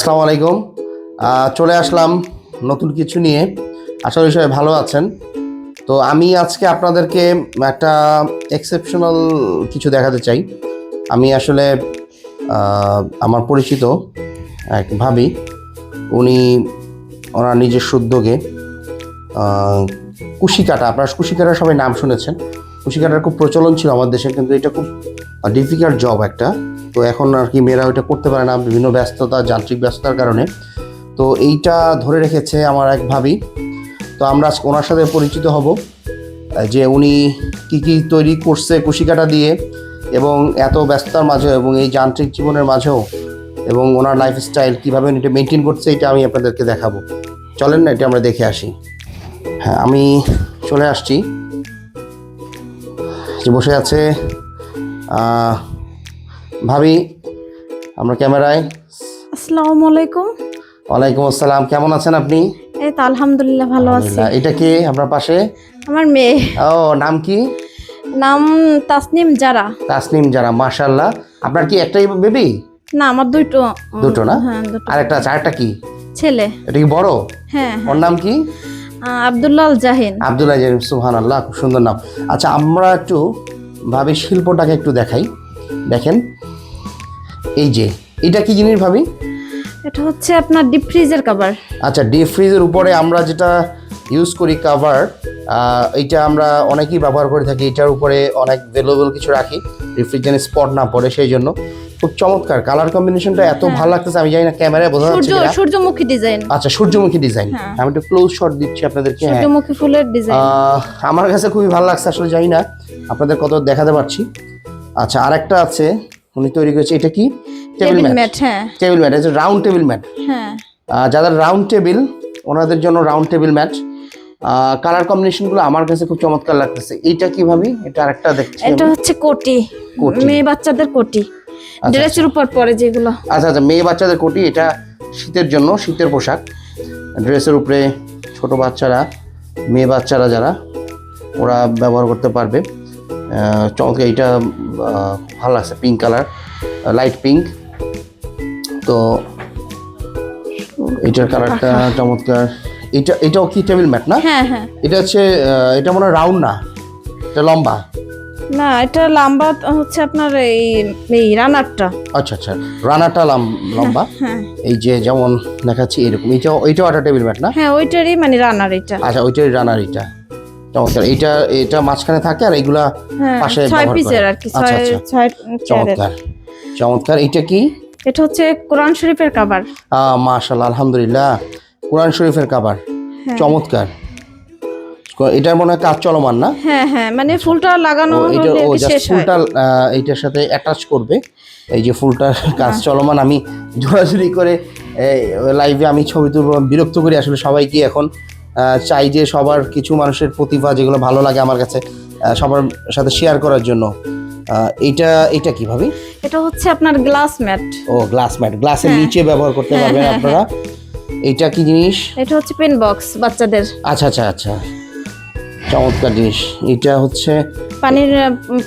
আসসালামু আলাইকুম। চলে আসলাম নতুন কিছু নিয়ে। আশা করি সবাই ভালো আছেন। তো আমি আজকে আপনাদেরকে একটা এক্সেপশনাল কিছু দেখাতে চাই। আমি আসলে আমার পরিচিত এক ভাবি। উনি ওনার নিজস্ব উদ্যোগে আহ, কুশি কাটা আপনারা কুশি কাটার সবাই নাম শুনেছেন। কুশি কাটার খুব প্রচলন ছিল আমাদের দেশে কিন্তু এটা খুব ডিফিকাল্ট জব একটা। তো এখন আর কি মেয়েরা ওইটা করতে পারে না, বিভিন্ন ব্যস্ততা, যান্ত্রিক ব্যস্ততার কারণে। তো এইটা ধরে রেখেছে আমার এক ভাবি। তো আমরা ওনার সাথে পরিচিত হব, যে উনি কি কি তৈরি করছে কুশি কাটা দিয়ে এবং এত ব্যস্ততার মাঝেও এবং এই যান্ত্রিক জীবনের মাঝেও এবং ওনার লাইফস্টাইল কীভাবে উনি এটা মেনটেন করছে, এটা আমি আপনাদেরকে দেখাবো। চলেন না, এটা আমরা দেখে আসি। হ্যাঁ আমি চলে আসছি। যে বসে আছে ভাবি আমরা ক্যামেরায়? আসসালামু আলাইকুম। ওয়ালাইকুম আসসালাম কেমন আছেন আপনি? এই তো আলহামদুলিল্লাহ ভালো আছি। এটা কে আপনার পাশে? আমার মেয়ে। ও নাম কি? নাম তাসনিম জারা। তাসনিম যারা মাশাল্লাহ আপনার কি একটাই বেবি? না আমার দুটো দুটো না? আর একটা আরেকটা কি? ছেলে। এটা কি বড়? হ্যাঁ ওর নাম কি? আব্দুল্লাহ জাহিন। আব্দুল্লাহ সুহান আল্লাহ খুব সুন্দর নাম। আচ্ছা আমরা একটু ভাবি শিল্পটাকে একটু দেখাই। দেখেন এই যে এটা কি জিনিস ভাবি? এটা হচ্ছে আপনার ডিপ ফ্রিজের কভার আচ্ছা ডিপ ফ্রিজের উপরে আমরা যেটা ইউজ করি কাভার এইটা আমরা অনেকেই ব্যবহার করে থাকি এটার উপরে অনেক ভ্যালুয়েবল কিছু রাখি যেন স্পট না পড়ে সেই জন্য। খুব চমৎকার কালার কম্বিনেশনটা এত ভালো লাগতেছে আমি জানি না ক্যামেরায় বোঝা যাচ্ছে কিনা। সূর্যমুখী ডিজাইন আচ্ছা সূর্যমুখী ডিজাইন হ্যাঁ। আমি একটু ক্লোজ শট দিচ্ছি আপনাদেরকে হ্যাঁ। সূর্যমুখী ফুলের ডিজাইন আমার কাছে খুবই ভালো লাগছে আসলে জানি না আপনাদের কত দেখাতে পারছি। আচ্ছা আরেকটা আছে উনি তৈরি করেছে। এটা কি? টেবিল ম্যাট ম্যাট হ্যাঁ। টেবিল ম্যাট এটা রাউন্ড টেবিল ম্যাট হ্যাঁ। যাদের রাউন্ড টেবিল ওনাদের জন্য রাউন্ড টেবিল ম্যাচ কালার কম্বিনেশনগুলো আমার কাছে খুব চমৎকার লাগতেছে। এইটা কীভাবে এটা আরেকটা দেখছি এটা হচ্ছে কোটি। কোটি। মেয়ে বাচ্চাদের কোটি। ড্রেসের উপর পরে যেগুলো। আচ্ছা আচ্ছা মেয়ে বাচ্চাদের কোটি এটা শীতের জন্য শীতের পোশাক। ড্রেসের উপরে ছোট বাচ্চারা মেয়ে বাচ্চারা যারা ওরা ব্যবহার করতে পারবে। চমৎকার এইটা ভালো লাগছে পিঙ্ক কালার লাইট পিঙ্ক তো এইটার কালারটা চমৎকার। এটা এটাও কি টেবিল ম্যাট না? হ্যাঁ হ্যাঁ। এটা হচ্ছে এটা মনে হয় রাউন্ড না এটা লম্বা। না এটা লম্বা হচ্ছে আপনার এই এই রানারটা আচ্ছা আচ্ছা রানারটা লম্বা। হ্যাঁ এই যে যেমন দেখাচ্ছি এরকম। এইটাও এইটাও একটা টেবিল ম্যাট না? হ্যাঁ ওইটারই মানে রানার এটা আচ্ছা ওইটাই রানার এটা চমৎকার। এইটা এটা মাঝখানে থাকে আর এইগুলা হ্যাঁ পাশে ছয় পিসের আর কি আচ্ছা, আচ্ছা। চমৎকার। চমৎকার। এইটা কি? এটা হচ্ছে কোরআন শরীফের কাবার আলহামদুলিল্লাহ। কোরআন শরীফের কাবার হ্যাঁ। চমৎকার। এটার মনে হয় কাজ চলমান না? হ্যাঁ হ্যাঁ মানে ফুলটা লাগানো এটা ও জাস্ট ফুলটা এইটার সাথে অ্যাটাচ করবে। এই যে ফুলটার কাজ হ্যাঁ। চলমান আমি জোরাজুরি করে লাইভে আমি ছবি তুলব বিরক্ত করি আসলে সবাইকে এখন। চাই যে সবার কিছু মানুষের প্রতিভা যেগুলো ভালো লাগে আমার কাছে সবার সাথে শেয়ার করার জন্য। এইটা এটা কীভাবে এটা হচ্ছে আপনার গ্লাস ম্যাট ও গ্লাস ম্যাট গ্লাসের হ্যাঁ। নিচে ব্যবহার করতে হ্যাঁ, পারবেন হ্যাঁ, আপনারা। এইটা কি জিনিস? এটা হচ্ছে পেন বক্স বাচ্চাদের। আচ্ছা আচ্ছা আচ্ছা। চমৎকার জিনিস। এটা হচ্ছে পানির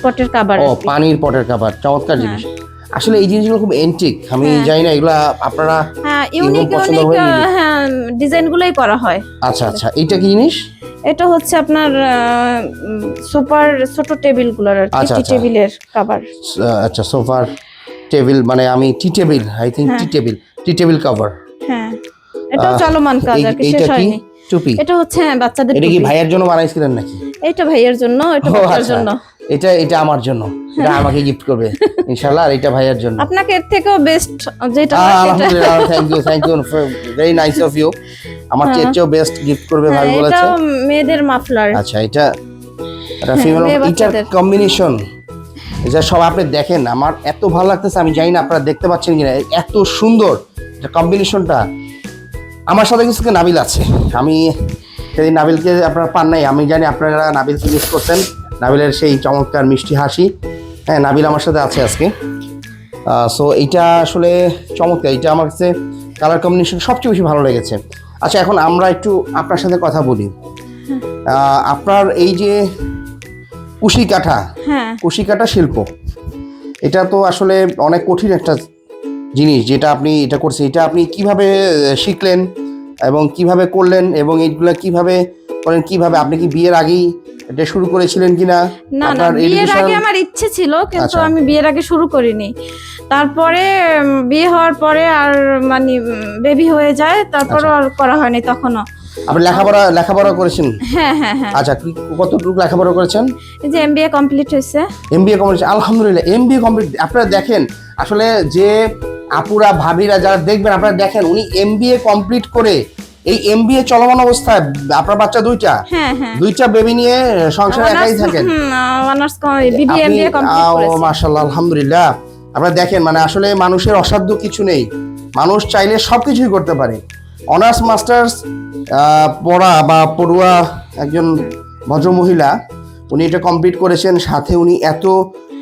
পটের কাবার ও পানির পটের কাবার চমৎকার জিনিস। আসলে এই জিনিসগুলো খুব এন্টিক আমি হ্যাঁ। জানি না এগুলা আপনারা হ্যাঁ ইউনিক ইউনিক হ্যাঁ ডিজাইনগুলোই করা হয়। আচ্ছা আচ্ছা এইটা কি জিনিস? এটা হচ্ছে আপনার সুপার ছোট টেবিলগুলোর আর কি আচ্ছা, টি আচ্ছা। টেবিলের আহ, আচ্ছা সোফার টেবিল মানে আমি tea table I think tea table tea table cover হ্যাঁ এটাও চলমান কাজ আর কি শেষ হয়নি। টুপি? এটা হচ্ছে হ্যাঁ বাচ্চাদের এটা কি ভাইয়ের জন্য বানাইছিলেন নাকি? এটা ভাইয়ের জন্য এটা বাচ্চার আচ্ছা। জন্য। এটা এটা আমার জন্য। এটা আমাকে গিফট করবে ইনশাআল্লাহ আর এটা ভাইয়ের জন্য। আপনাকে এর থেকেও বেস্ট যেটা আলহামদুলিল্লাহ thank you thank you very nice of you আমার চেয়ে চেয়েও বেস্ট গিফট করবে ভাই হ্যাঁ, বলেছে। এটাও মেয়েদের মাফলার। আচ্ছা এটা এটা হ্যাঁ, ফিমেল এটার কম্বিনেশন এটা সব আপনি দেখেন আমার এত ভালো লাগতেছে আমি জানি না আপনারা দেখতে পাচ্ছেন কিনা এত সুন্দর এটা কম্বিনেশনটা আমার সাথে কিছু নাবিল আছে। আমি সেদিন নাবিলকে আপনারা পান নাই আমি জানি আপনারা নাবিলকে মিস করছেন। নাবিলের সেই চমৎকার মিষ্টি হাসি। হ্যাঁ নাবিল আমার সাথে আছে আজকে। সো এইটা আসলে চমৎকার। এটা আমার কাছে কালার কম্বিনেশন সবচেয়ে বেশি ভালো লেগেছে। আচ্ছা এখন আমরা একটু আপনার সাথে কথা বলি। আপনার এই যে কুশি কাঠা হ্যাঁ। কুশি কাটা শিল্প এটা তো আসলে অনেক কঠিন একটা জিনিস যেটা আপনি এটা করছেন। এটা আপনি কীভাবে শিখলেন এবং কীভাবে করলেন এবং এইগুলা কীভাবে করেন কীভাবে আপনি কি বিয়ের আগেই এটা শুরু করেছিলেন কিনা? না না বিয়ের আগে আমার ইচ্ছে ছিল কিন্তু আচ্ছা। আমি বিয়ের আগে শুরু করিনি। তারপরে বিয়ে হওয়ার পরে আর মানে বেবি হয়ে যায় তারপরও আচ্ছা। আর করা হয়নি তখনও। আপনি লেখাপড়া লেখাপড়া করেছেন? হ্যাঁ হ্যাঁ হ্যাঁ। আচ্ছা কতটুকু লেখাপড়া করেছেন? এই যে এমবিএ কমপ্লিট হয়েছে। এমবিএ কমপ্লিট আলহামদুলিল্লাহ এমবিএ কমপ্লিট আপনারা দেখেন আসলে যে আপুরা ভাবিরা যারা দেখবেন আপনারা দেখেন উনি এমবিএ কমপ্লিট করে এই এমবিএ চলমান অবস্থায় আপনার বাচ্চা দুইটা? হ্যাঁ হ্যাঁ। দুইটা বেবি নিয়ে সংসারে একাই থাকেন? মাশাআল্লাহ আলহামদুলিল্লাহ। আপনারা দেখেন মানে আসলে মানুষের অসাধ্য কিছু নেই। মানুষ চাইলে সব কিছুই করতে পারে। অনার্স মাস্টার্স পড়া বা পড়ুয়া একজন ভদ্রমহিলা উনি এটা কমপ্লিট করেছেন সাথে উনি এত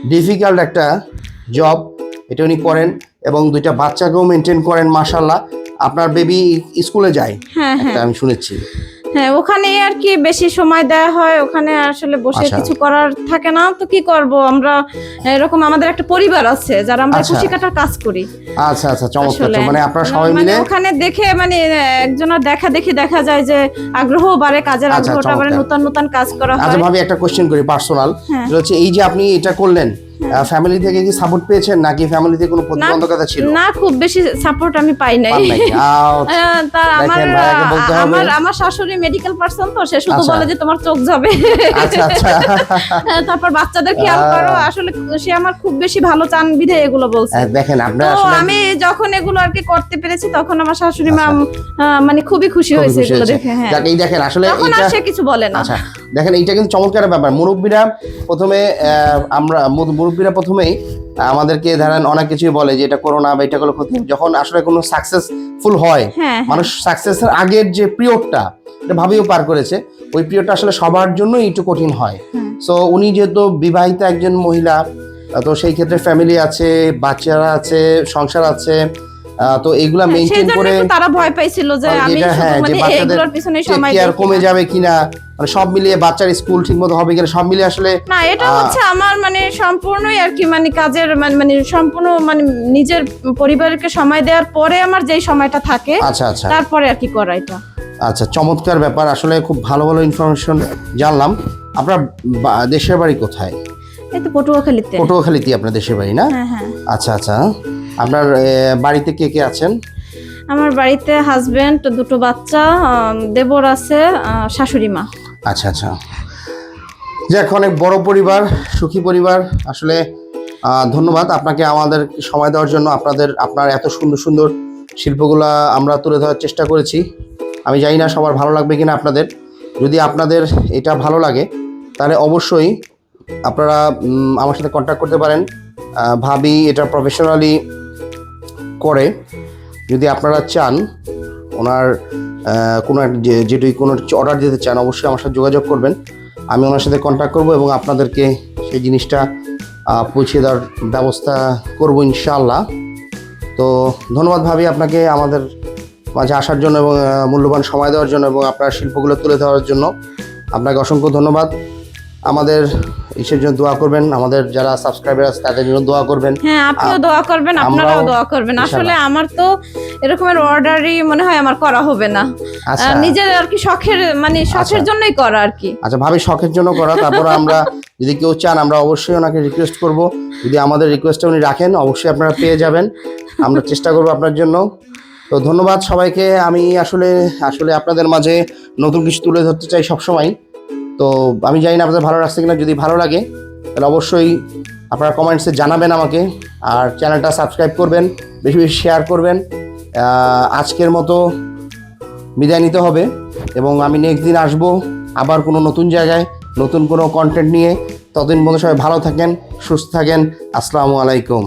ডিফিকাল্ট একটা জব এটা উনি করেন এবং দুইটা বাচ্চাকেও মেনটেন করেন মাশাল্লাহ আপনার বেবি স্কুলে যায়? হ্যাঁ হ্যাঁ। আমি শুনেছি। হ্যাঁ ওখানে আর কি বেশি সময় দেওয়া হয় ওখানে আসলে বসে আচ্ছা। কিছু করার থাকে না তো কি করব? আমরা এরকম আমাদের একটা পরিবার আছে যারা আমরা আচ্ছা। কুশি কাটার কাজ করি। আচ্ছা আচ্ছা চমৎকার মানে আপনারা সবাই মানে মিলে ওখানে দেখে মানে একজনের দেখা দেখি দেখা যায় যে আগ্রহ বাড়ে কাজের আচ্ছা, আগ্রহটা বাড়ে নতুন নতুন কাজ করা হয়। আচ্ছা ভাবি একটা কোশ্চেন করি পার্সোনাল হ্যাঁ। হচ্ছে এই যে আপনি এটা করলেন ফ্যামিলি থেকে কি সাপোর্ট পেয়েছেন? নাকি ফ্যামিলিতে কোনো প্রতিবন্ধকতা ছিল? না খুব বেশি সাপোর্ট আমি পাই নাই। পান নাই? আও, আহ, তা আমার। আমার আমার শাশুড়ি মেডিকেল পার্সন তো সে শুধু আচ্ছা। বলে যে তোমার চোখ যাবে আচ্ছা আচ্ছা। তারপর বাচ্চাদের খেয়াল করো আসলে সে আমার খুব বেশি ভালো চান বিধে এগুলো বলছে। দেখেন তো আপনার আসলে আমি যখন এগুলো আর কি করতে পেরেছি তখন আমার শাশুড়ি মা আচ্ছা। মানে খুবই খুশি হয়েছে এগুলো দেখে হ্যাঁ। এই দেখেন আসলে তখন আর সে কিছু বলে না। আচ্ছা। দেখেন এইটা কিন্তু চমৎকার ব্যাপার। মুরব্বীরা প্রথমে আমরা মুরব্বীরা প্রথমেই আমাদেরকে ধরেন অনেক কিছুই বলে যে এটা করোনা বা এটা করলে ক্ষতি যখন আসলে কোনো সাকসেসফুল হয় হ্যাঁ মানুষ সাকসেসের আগের যে পিরিয়ডটা এটা ভাবেও পার করেছে ওই পিরিয়ডটা আসলে সবার জন্যই একটু কঠিন হয়। সো উনি যেহেতু বিবাহিত একজন মহিলা তো সেই ক্ষেত্রে ফ্যামিলি আছে বাচ্চারা আছে সংসার আছে তো এগুলা সেই মেনটেন করে তারা ভয় পাইছিল যে আমি হ্যাঁ, যে মানে বাচ্চাদের এগুলোর পিছনে সময় কমে যাবে কিনা। মানে সব মিলিয়ে বাচ্চার স্কুল ঠিকমতো হবে কিনা সব মিলিয়ে আসলে না এটা হচ্ছে আমার মানে সম্পূর্ণই আর কি মানে কাজের মানে মানে সম্পূর্ণ মানে নিজের পরিবারকে সময় দেওয়ার পরে আমার যেই সময়টা থাকে আচ্ছা আচ্ছা। তারপরে আর কি করা এটা। আচ্ছা চমৎকার ব্যাপার। আসলে খুব ভালো ভালো ইনফরমেশন জানলাম। আপনার দেশের বাড়ি কোথায়? এই তো পটুয়াখালীতে। পটুয়াখালীতে আপনার দেশের বাড়ি না? হ্যাঁ হ্যাঁ। আচ্ছা আচ্ছা। আপনার বাড়িতে কে কে আছেন? আমার বাড়িতে হাজবেন্ড দুটো বাচ্চা দেবর আছে শাশুড়ি মা। আচ্ছা আচ্ছা। যাক, অনেক বড় পরিবার, সুখী পরিবার। আসলে ধন্যবাদ আপনাকে আমাদের সময় দেওয়ার জন্য। আপনাদের, আপনার এত সুন্দর সুন্দর শিল্পগুলা আমরা তুলে ধরার চেষ্টা করেছি। আমি জানি না সবার ভালো লাগবে কিনা আপনাদের। যদি আপনাদের এটা ভালো লাগে, তাহলে অবশ্যই আপনারা আমার সাথে কন্ট্যাক্ট করতে পারেন। ভাবি এটা প্রফেশনালি করে। যদি আপনারা চান ওনার কোনো যে- যেটি কোনো অর্ডার দিতে চান, অবশ্যই আমার সাথে যোগাযোগ করবেন। আমি ওনার সাথে কন্ট্যাক্ট করব এবং আপনাদেরকে সেই জিনিসটা পৌঁছে দেওয়ার ব্যবস্থা করব ইনশাআল্লাহ। তো ধন্যবাদ ভাবি আপনাকে আমাদের মাঝে আসার জন্য এবং মূল্যবান সময় দেওয়ার জন্য এবং আপনার শিল্পগুলো তুলে ধরার জন্য। আপনাকে অসংখ্য ধন্যবাদ। আমাদের ইসের জন্য দোয়া করবেন। আমাদের যারা সাবস্ক্রাইবার আছে তাদের জন্য দোয়া করবেন। হ্যাঁ আপনিও দোয়া করবেন আপনারাও দোয়া করবেন। আসলে আমার তো এরকমের অর্ডারই মনে হয় আমার করা হবে না। আচ্ছা। নিজের আর কি শখের মানে শখের আচ্ছা। জন্যই করা আর কি। আচ্ছা ভাবি শখের জন্য করা তারপর আমরা যদি কেউ চান আমরা অবশ্যই ওনাকে রিকোয়েস্ট করব। যদি আমাদের রিকোয়েস্টটা উনি রাখেন অবশ্যই আপনারা পেয়ে যাবেন। আমরা চেষ্টা করব আপনার জন্য। তো ধন্যবাদ সবাইকে। আমি আসলে আসলে আপনাদের মাঝে নতুন কিছু তুলে ধরতে চাই সবসময়। তো আমি জানি না আপনাদের ভালো লাগছে কিনা, যদি ভালো লাগে, তাহলে অবশ্যই আপনারা কমেন্টসে জানাবেন আমাকে, আর চ্যানেলটা সাবস্ক্রাইব করবেন, বেশি বেশি শেয়ার করবেন। আজকের মতো বিদায় নিতে হবে, এবং আমি নেক্সট দিন আসব আবার কোনো নতুন জায়গায়, নতুন কোনো কন্টেন্ট নিয়ে। ততদিন পর্যন্ত সবাই ভালো থাকেন, সুস্থ থাকেন। আসসালামু আলাইকুম।